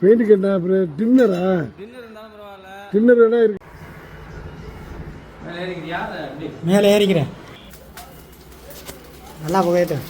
Paint கட்டா அப்புறம் டின்னரா? Dinner வேணா இருக்கு. மேலே ஏறிக்கிறேன். நல்லா புகையட்டும்.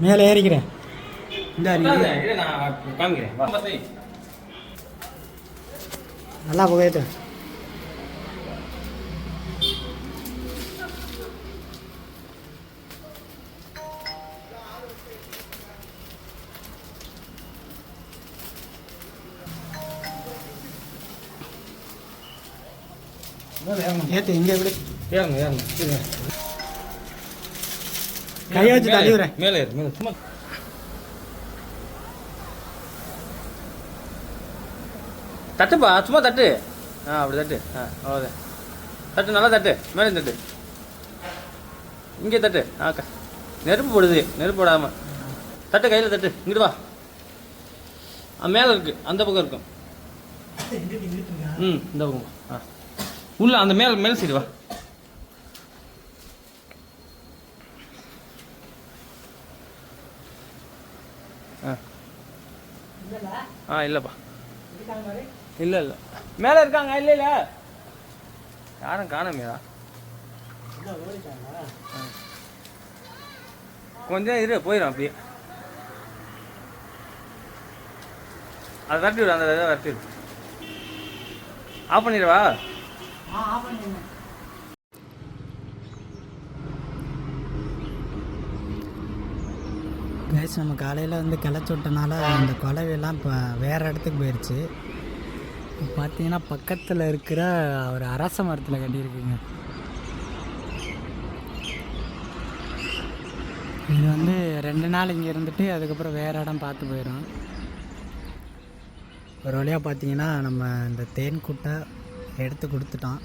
மேலே ஏறிக்கிறேன். நல்லா புகையட்டும் ஏத்து. இங்கே எப்படி ஏறுங்க ஏறுங்க இருங்க. கையை வச்சு மேலே ஏறு. மேலே சும்மா தட்டுப்பா சும்மா தட்டு ஆ அப்படி தட்டு ஆ அவ்வளோதான் தட்டு நல்லா தட்டு மேலே தட்டு இங்கே தட்டு ஆ க- நெருப்பு போடுது நெருப்பு போடாம தட்டு கையில் தட்டு இங்கிட்டு வா ஆ மேலே இருக்கு அந்த பக்கம் இருக்கும் ம் இந்த பக்கம் வா. ஆ உள்ள அந்த மேல் மேல் சைடு வா ஆ. ஆ இல்லைப்பா. இல்லை இல்லை. மேலே இருக்காங்க இல்லை இல்லை. யாரும் காணமையா கொஞ்சம் இரு போயிடும் அப்படியே. அதை தட்டி விடு அந்த இதை தட்டி விடு. ஆஃப் பண்ணிடுவா கேஸ் நம்ம காலையில் வந்து கிளச்சி விட்டனால அந்த குலவையெல்லாம் இப்போ வேறு இடத்துக்கு போயிடுச்சு இப்போ பார்த்தீங்கன்னா பக்கத்தில் இருக்கிற ஒரு அரச மரத்தில் கட்டியிருக்குங்க. இது வந்து ரெண்டு நாள் இங்கே இருந்துட்டு அதுக்கப்புறம் வேறு இடம் பார்த்து போயிடும் ஒரு வழியாக பார்த்தீங்கன்னா நம்ம இந்த தேன் கூட்டை எடுத்து கொடுத்துட்டோம்